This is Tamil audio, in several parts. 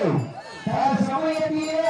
ತಾವು ತಾವು ಸಮಯ ತೀರೇ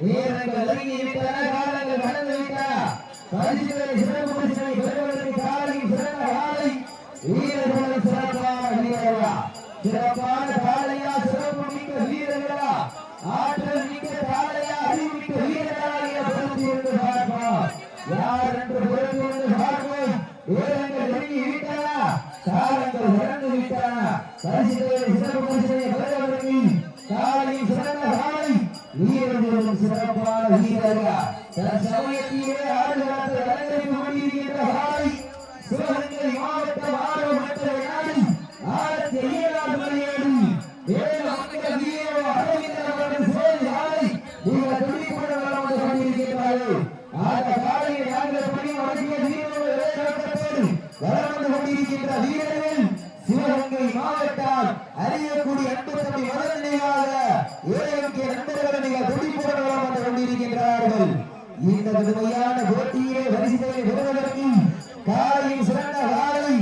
வீரர்கள் ஒதுங்கிவிட்டன காலங்கள் கடந்து விட்டன பரிசுகளை சிறப்பாக கடுமையான போட்டியிலே வரிசையை பெறுவதற்கு காலையில் சிறந்த காலை.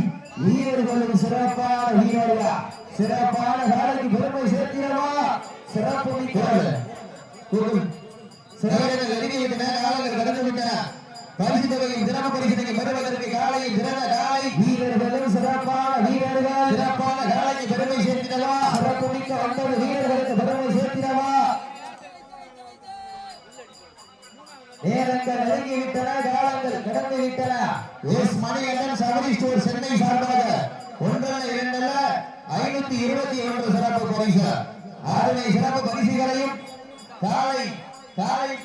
வீரர்களும் சிறப்பான வீரர்களா? சிறப்பான காலைக்கு பெருமை சேர்த்திடவா சிறப்பு பரிசு தொகையை திறம பரிசு பெறுவதற்கு காலையை திறந்த காலை. வீரர்களும் சிறப்பான வீரர்கள். சிறப்பான காலைக்கு பெருமை சேர்த்திடவா சிறப்பு மிக்க ஒன்பது வீரர்களுக்கு பெருமை சேர்த்து நேரங்கள் நெருங்கிவிட்டன காலங்கள் கடந்து விட்டன. எஸ் மணிகண்டன் சபரி ஸ்டோர் சென்னை சார்பாக ஒன்றல்ல இரண்டுல ஐநூத்தி இருபத்தி ஒன்று சிறப்பு பரிசு. அதனை சிறப்பு பரிசுகளையும் காலை காலை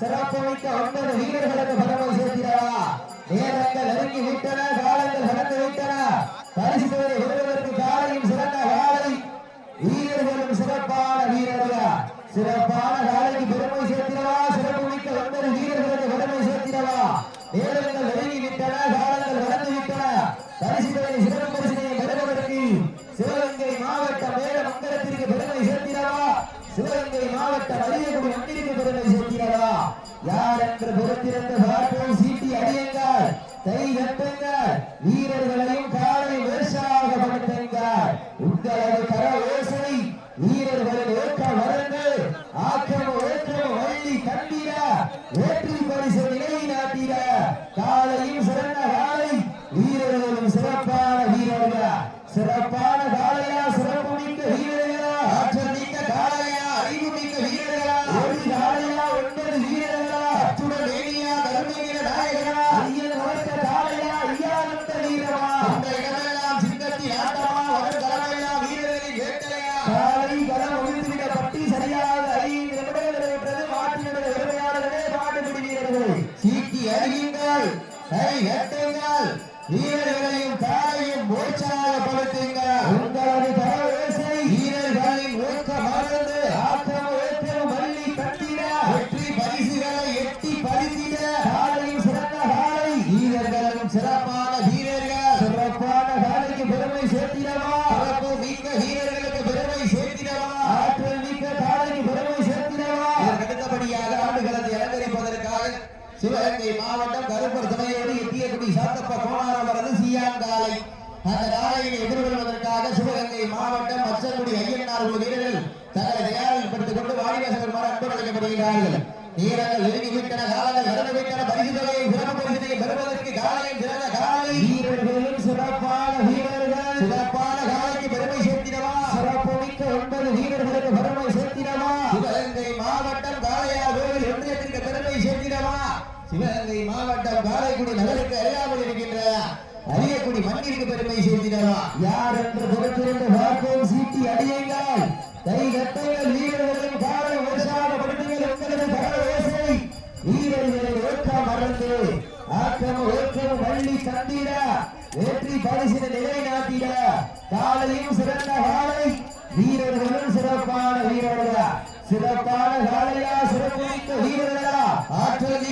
சிறப்பு வைத்த ஒன்பது வீரர்களுக்கு பதவி சேர்க்கிறாரா நேரங்கள் நெருங்கி விட்டன காலங்கள் கடந்து விட்டன. பரிசு ஒருவருக்கு காலையும் சிறந்த காலை. வீரர்களும் சிறப்பான வீரர்கள். சிறப்பு வீரர்கள் பொறுத்திருந்த வாட்டை சீட்டி அடியுங்கள். கை வெட்டுங்கள். வீரர்களையும் காலை வேஷாக படுத்துங்கள். உங்களது கர யோசனை வீரர்களின் ஏற்ற வரங்கள் ஆக்கிரம ஏற்றம் வள்ளி கண்டிட. வேற்றி பரிசு நிலை நாட்டிட காலையும் சிறந்த காலை. வீரர்களும் சிறப்பான வீரர்கள். சிறப்பான கை கட்டுங்கள் வீரர்களையும் தாரையும் மூச்சலாக படுத்துங்கள். உங்களது தரவேசை வீரர்களின் ஊக்க மறந்து ஆற்றமும் ஏற்றமும் மல்லி தட்டிட வெற்றி பரிசுகளை எட்டி பறித்திட. காலையும் சிறந்த காலை. வீரர்களும் சிறப்பான வீரர்கள். சிறப்பான காலைக்கு பெருமை சேர்த்திடவா? சிறப்பு மிக்க வீரர்களுக்கு பெருமை சேர்த்திடவா? ஆற்றல் மிக்க மாவட்டம் கருப்பர் சாத்தப்ப கோணாரம் வரது அந்த காலையை எதிர்கொள்வதற்காக சிவகங்கை மாவட்டம் மச்சங்குடி ஐயன்னார் உள்ள வீரர்கள் தங்களை தயாரிப்படுத்திக் கொண்டு வாடிவாசகர் மாற அன்பு அழைக்கப்படுகிறார்கள் வீரர்கள் நெருங்கி விட்டன காலங்கள் நடந்து விட்டன பரிசு தொகையை சிறப்பு பரிசினை பெறுவதற்கு காலை சிறந்த காலை. வீரர்களும் சிறப்பான வீரர்கள். சிறப்பான காலைக்கு பெருமை சேர்த்திடவா? சிறப்பு மிக்க ஒன்பது வீரர்களுக்கு பெருமை சேர்த்திடவா? சிவகங்கை மாவட்டம் காளையா கோவில் ஒன்றியத்திற்கு பெருமை சேர்த்திடவா? சிவகங்கை மாவட்டம் காரைக்குடி நகருக்கு அறியா அரியக்குடி மண்ணிற்கு பெருமை சேர்த்திடவா யார் என்று பொறுத்திருந்து பார்ப்போம் சீட்டி அடியுங்கள். கை கட்டுங்கள் வீரர்களின் காலை உற்சாகப்படுத்துங்கள். உங்களது கடல் ஓசை. வீரர்களை ஓக்க மறந்து ஆக்கம் ஓக்கம் வள்ளி தந்திட. வெற்றி பரிசின நிலை நாட்டிட காலையும் சிறந்த காலை. வீரர்களும் சிறப்பான வீரர்களா? சிறப்பான காலையா? சிறப்பு வீரர்களா? ஆற்றல்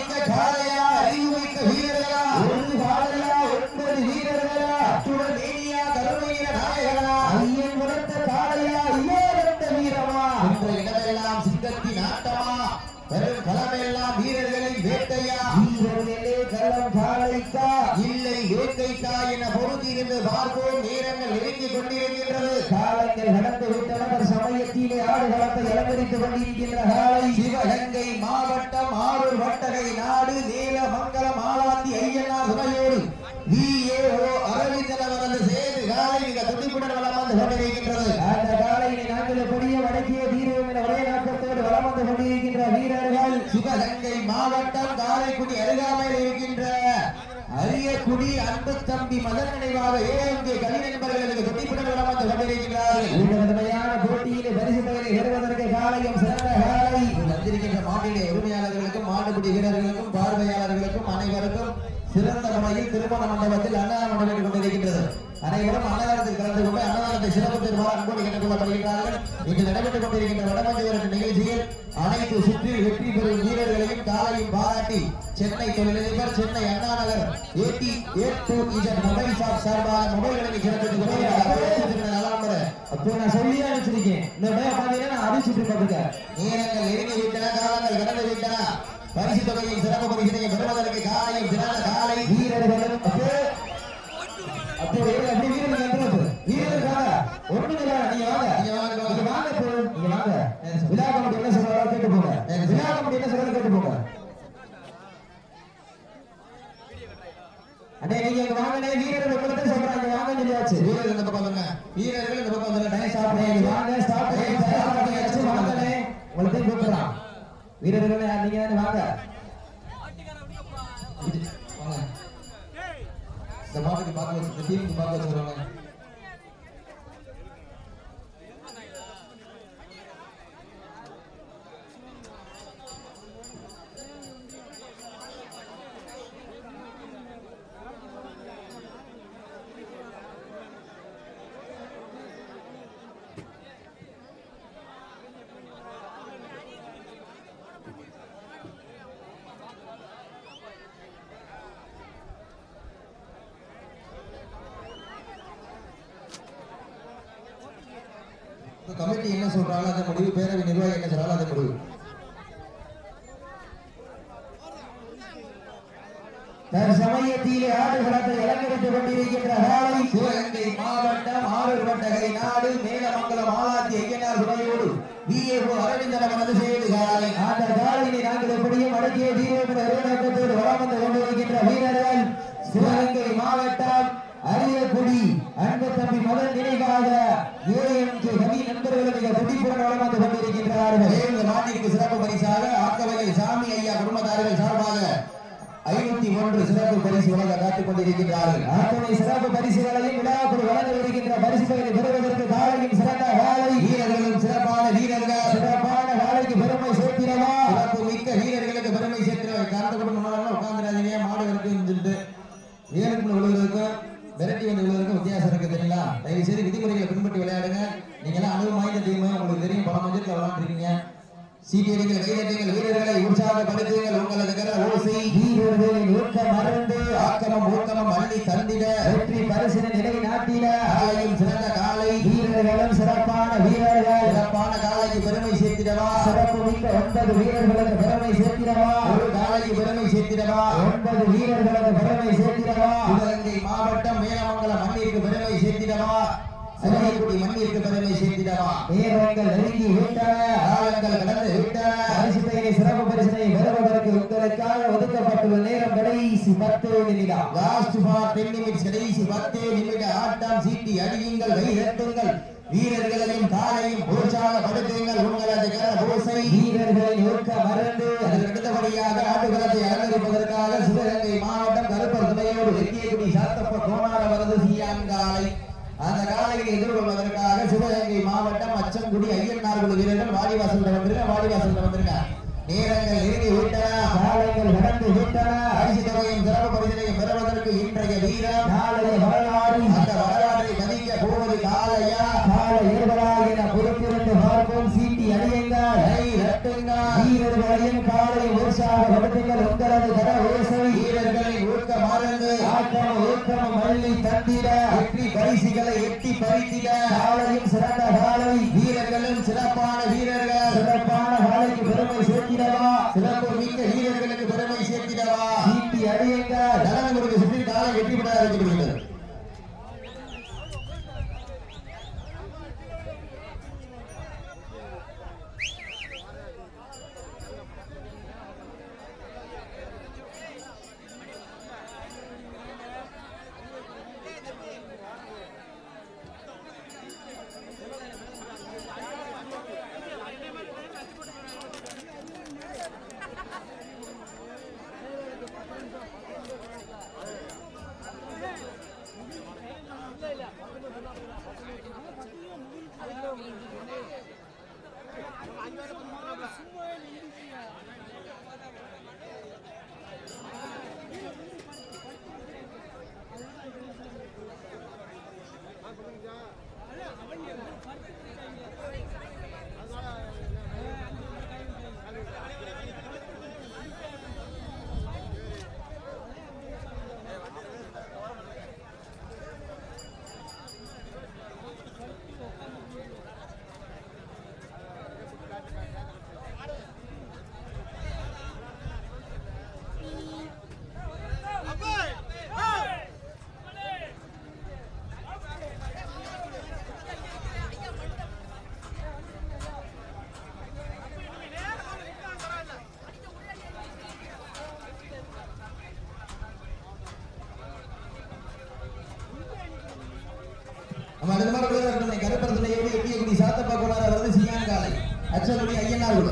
வீரர்களின் வேட்டையா? வீரர்களே களம் இல்லை வேட்டைக்கா என பொருத்தியிருந்து பார்ப்போம் நேரங்கள் நெருங்கிக் கொண்டிருக்கின்றது. காலங்கள் கடந்து விட்டனர் சமயத்திலே ஆடுகளத்தை அலங்கரித்துக் கொண்டிருக்கின்ற காலை சிவகங்கை மாவட்டம் ஆரூர் வட்டகை நாடு நீலமங்கலம் ஆலாந்தி ஐயனார் துணையோடு விஏஓ அரவிந்தன் அவரது சேது காலை மிக துடிப்புடன் வளம் வந்து கொண்டிருக்கின்றது. அந்த காலையினை நாங்கள் எப்படியே வடக்கிய தீர்வோம் என ஒரே நோக்கத்தோடு வளம் வந்து கொண்டிருக்கின்ற வீரர்கள். சிவகங்கை மாவட்டம் காரைக்குடி அருகாமையில் இருக்கின்ற அரியக்குடி அன்பு தம்பி மதன் நினைவாக ஏஎம்கே கவி நண்பர்களுக்கு துடிப்புடன் வளம் வந்து கொண்டிருக்கிறார்கள். இந்த கடுமையான போட்டியிலே பரிசு தொகையை பெறுவதற்கு காலையும் சிறந்த காலை. வந்திருக்கின்ற மாநில உரிமையாளர்களுக்கும் மாடுபிடி வீரர்களுக்கும் பார்வையாளர்களுக்கும் அனைவருக்கும் சிறந்த முறையில் திருமண மண்டபத்தில் அன்னதானம் நடைபெற்றுக் கொண்டிருக்கின்றது அனைவரும் அன்னதானத்தில் கலந்து கொண்டு அன்னதானத்தை சிறப்பு பெறுமாறு அன்போடு கேட்டுக் கொள்ளப்படுகிறார்கள் இன்று நடைபெற்றுக் கொண்டிருக்கின்ற வடமஞ்சி நிகழ்ச்சியில் அனைத்து சுற்றில் வெற்றி பெறும் வீரர்களையும் காலையும் பாராட்டி சென்னை தொழிலதிபர் சென்னை அண்ணா நகர் ஏடி A to Z mobile shop சார்பாக மொபைல்களை சிறப்பித்துக் கொண்டிருக்கிறார்கள் அப்போ நான் சொல்லி அனுப்பிச்சிருக்கேன் இந்த இடம் பாத்தீங்கன்னா நான் அறிவிச்சுட்டு பார்த்துட்டேன் நேரங்கள் நெருங்கி விட்டன காலங்கள் கடந்து விட்டன. பரிசு தொகையின் சிறப்பு பரிசினை பெறுவதற்கு காலையில் சிறந்த வீரர்களும் அப்போ அப்போ அப்படி வீரர்கள் வீரர்களுக்காக ஒண்ணும் இல்ல நீங்க வாங்க. நீங்க வாங்க. நீங்க வாங்க இப்போ நீங்க வாங்க. விழா கமிட்டி என்ன சொல்றாரோ கேட்டு போங்க. விழா கமிட்டி என்ன சொல்றாரோ கேட்டு போங்க. அண்ணே நீங்க இங்க வாங்கனே வீரர்கள் உங்களுக்கு சொல்றாங்க. வாங்க சொல்லியாச்சு. வீரர்கள் இந்த பக்கம் வந்துருங்க வீரர்கள் இந்த பக்கம் வந்துருங்க டைம் ஸ்டாப் அண்ணே, இங்க வாங்க ஸ்டார்ட் பண்ணி தயார் பண்ணியாச்சு வாங்கனே உங்களுக்கு கூப்பிடுறான் வீரர்கள் யார் நீங்க வாங்க. இந்த மாட்டுக்கு பார்க்க வச்சு இந்த டீமுக்கு பார்க்க வச்சுருவாங்க கமிட்டி என்ன சொல்றாங்களோ அதை முடிவு பேரவை நிர்வாகம் என்ன சொல்றாங்களோ அதை முடிவு. தற்சமயத்திலே ஆடுகளத்தை கொண்டிருக்கின்ற காலை சிவகங்கை மாவட்டம் ஆரூர் வட்டகை நாடு மேலமங்கலம் ஆலாத்தி ஐயனார் துணையோடு விஏஓ அரவிந்தன் அவரது செய்து காலை அந்த காலையினை நாங்கள் எப்படியும் அடக்கிய தீர்வு நோக்கத்தோடு வளம் வந்து கொண்டிருக்கின்ற வீரர்கள் சிவகங்கை மாவட்டம் அரியக்குடி அன்பு தம்பி மதன் நினைவாக ஏஎம்கே கவி நண்பர்கள் மிக துடிப்புடன் வளம் வந்து கொண்டிருக்கின்றார்கள் இந்த நாட்டிற்கு சிறப்பு பரிசாக ஆக்கவகை சாமி ஐயா குடும்பத்தார்கள் சார்பாக ஐநூத்தி ஒன்று சிறப்பு பரிசு வழங்க காத்துக் கொண்டிருக்கின்றார்கள். அத்தனை சிறப்பு பரிசுகளையும் விழாக்குள் வழங்க இருக்கின்ற பரிசுகளை பெறுவதற்கு காலையும் சிறந்த வாழை வீரர்களும் சிறப்பான வீரர்கள். சிறப்பான வாழைக்கு பெருமை சேர்த்தினவா சிறப்பு மிக்க வீரர்களுக்கு பெருமை சேர்த்து கலந்து கொண்டு முன்னாடி மாடுகளுக்கு மாடு சொல்லிட்டு வீரர்கள் விழுவதற்கும் விரட்டி வந்து விழுவதற்கும் வித்தியாசம் இருக்கு தெரியுங்களா? தயவு செய்து விதிமுறைகளை பின்பற்றி விளையாடுங்க. நீங்க எல்லாம் அனுபவம் வாய்ந்த டீம் உங்களுக்கு தெரியும். பல மஞ்சள் விளையாண்டுருக்கீங்க சீட்டியடிகள் கைதட்டுங்கள் வீரர்களை உற்சாகப்படுத்துங்கள். உங்களது கர ஓசை வீரர்களின் ஊக்கம் மறந்து ஆக்கமம் ஊக்கமம் அள்ளி தந்திட. வெற்றி பரிசினை நிலை நாட்டிட. காலையும் சிறந்த காலை. வீரர்களும் சிறப்பான வீரர்கள். சிறப்பான காலைக்கு பெருமை சேர்த்திடவா? சிறப்பு மிக்க ஒன்பது வீரர்களுக்கு பெருமை சேர்க்கிறவா ஒரு காலைக்கு பெருமை சேர்த்திடவா? ஒன்பது வீரர்களுக்கு பெருமை சேர்க்கிறவா சிவகங்கை மாவட்டம் மேலமங்கலம் மண்ணிற்கு பெருமை சேர்த்திடவா? சிவகங்குடி மண்ணிற்கு பெருமை சேர்த்திடவா? நேரங்கள் நெருங்கி விட்டன காலங்கள் கடந்து விட்டன பரிசுத்தையை சிறப்பு பரிசினை பெறுவதற்கு உங்களுக்காக ஒதுக்கப்பட்டுள்ள நேரம் கடைசி பத்து நிமிடம். லாஸ்ட் ஃபார் டென் நிமிட்ஸ் கடைசி பத்தே நிமிட ஆட்டம் சீட்டி அடியுங்கள் கை தட்டுங்கள் வீரர்களையும் காலையும் உற்சாகப்படுத்துங்கள் உங்களது கர பூசை. வீரர்களின் ஊக்க மறந்து அதற்கு அடுத்தபடியாக ஆட்டுக்களத்தை அலங்கரிப்பதற்காக சிவகங்கை மாவட்டம் கருப்பர் துணையோடு வெற்றியகுடி சாத்தப்ப கோமார வரது சீயாங்காலை அந்த காலையை எதிர்கொள்வதற்காக சிவகங்கை மாவட்டம் அச்சங்குடி ஐயன்னார் குழு வீரர்கள் வாடிவாசல் வந்திருக்க வாடிவாசல் வந்திருக்க நேரங்கள் நெருங்கி விட்டன காலைகள் கடந்து விட்டன. பரிசு தொகையும் சிறப்பு பரிசனையும் பெறுவதற்கு இன்றைய வீரம். நாளைய வரலாறு. அந்த வரலாற்றை மதிக்க போவது காலையா? கால ஏறுதலாக வீரர்களையும் காலை உற்சாகப்படுத்துங்கள் உங்களது கர ஓசை. வீரர்களின் ஊக்க மறந்து ஆக்கம் ஊக்கம் மல்லி தந்திட வெற்றி பரிசுகளை எட்டி பறித்திட. காலையும் சிறந்த காலை. வீரர்களும் சிறப்பான வீரர்கள். சிறப்பான காலைக்கு பெருமை சேர்க்கிறவா சிறப்பு மிக்க வீரர்களுக்கு பெருமை சேர்த்திடவா? சீட்டி அடியுங்கள். நலன் கொடுத்து சுற்றி காலை வெற்றி பெற நம்ம அடுத்த மாதிரி கருப்பர் துணையோடு எட்டியகுடி சாத்தப்பா கோளாறு வருது சீயான் காலை அச்சகுடி ஐயனார் கூட.